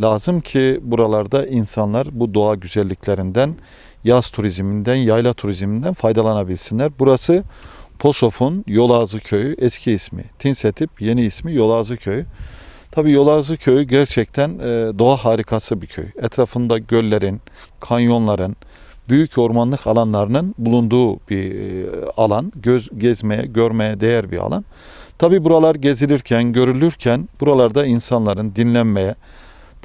lazım ki buralarda insanlar bu doğa güzelliklerinden, yaz turizminden, yayla turizminden faydalanabilsinler. Burası Posof'un Yolazı Köyü eski ismi. Tinsetip yeni ismi Yolazı Köyü. Tabii Yolazı Köyü gerçekten e, doğa harikası bir köy. Etrafında göllerin, kanyonların, büyük ormanlık alanlarının bulunduğu bir e, alan. Göz gezmeye, görmeye değer bir alan. Tabii buralar gezilirken, görülürken buralarda insanların dinlenmeye,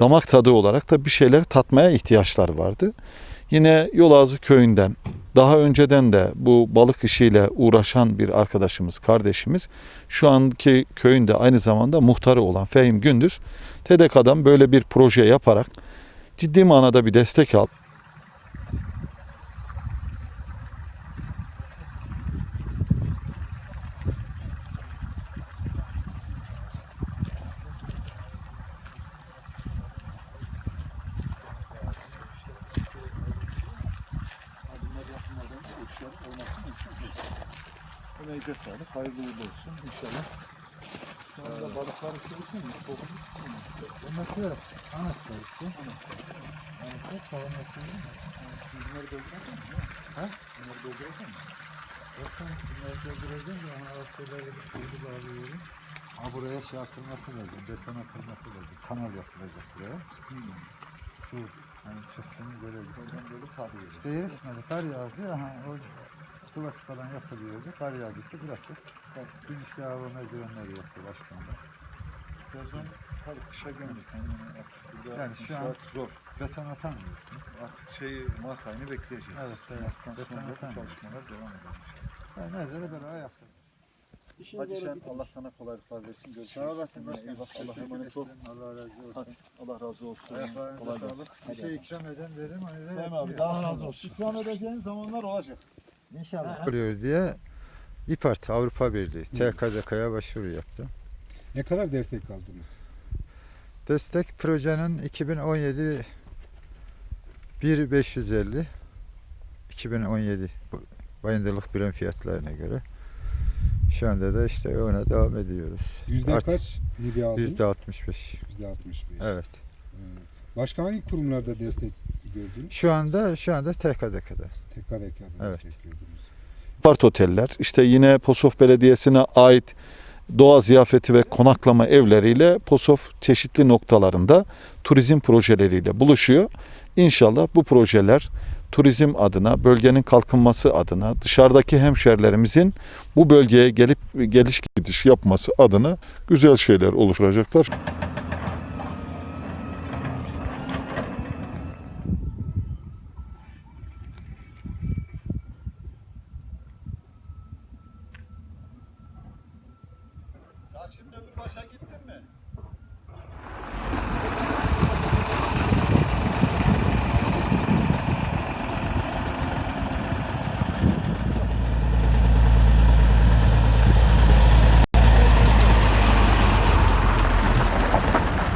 damak tadı olarak da bir şeyler tatmaya ihtiyaçları vardı. Yine Yolazı köyünden daha önceden de bu balık işiyle uğraşan bir arkadaşımız, kardeşimiz şu anki köyünde aynı zamanda muhtarı olan Fehim Gündüz TEDEKA'dan böyle bir proje yaparak ciddi manada bir destek aldı. Emeğinize sağlık. Hayırlı uğurlu olsun inşallah. Şu anda balıklar uçururken mi? Bunlar şöyle anahtar işte. Anahtar tavan yapıyor. Bunları dolduracak mısın? Ha? Bunları dolduracak mısın? Bakın bunları dolduracağım da ana anahtarları bir koydu bağlıyorum. Ha buraya şey atılması lazım. Beton atılması lazım. Kanal yapılacak buraya. Şu hani çıktığını görebiliriz. Oradan böyle tabi İşte yarışmadı. Kar yağdı. Aha, o sıvası falan yapılıyordu. Kar yağdıkça bıraktık. Biz işte hava merdivenleri yaptı başkanlar. Sezon tabii kışa gömdük. Yani artık burada Yani şu inşaat an- zor. Beton atamıyorsun. Artık şey Mart ayını bekleyeceğiz. Evet, evet. Mart'tan Beton sonra bu atamıyoruz. çalışmalar devam edecek. Yani nezere böyle ayakta. Hadi sen Allah sana kolaylıklar versin. Görüşürüz. Sağ olasın başkanım. bak. Allah emanet ol. Allah razı olsun. Hadi Allah razı olsun. Ayaklarınıza Kolay sağlık. Bir şey ikram eden dedim. Hani de Sayın abi daha razı olsun. İkram edeceğin zamanlar olacak. İnşallah. oluyor diye İPART Avrupa Birliği TKDK'ya başvuru yaptım. Ne kadar destek aldınız? Destek projenin 2017 1550 2017 bu bayındırlık birim fiyatlarına göre şu anda da işte ona devam ediyoruz. Yüzde Artık kaç gibi aldınız? Yüzde 65. Yüzde 65. Evet. Ee, Başka hangi kurumlarda destek gördünüz? Şu anda şu anda TKDK'da. TKDK'da Evet. destek gördünüz. Apart oteller, işte yine Posof Belediyesi'ne ait doğa ziyafeti ve konaklama evleriyle Posof çeşitli noktalarında turizm projeleriyle buluşuyor. İnşallah bu projeler turizm adına, bölgenin kalkınması adına, dışarıdaki hemşerilerimizin bu bölgeye gelip geliş gidiş yapması adına güzel şeyler oluşturacaklar. Şimdi öbür başa gittin mi?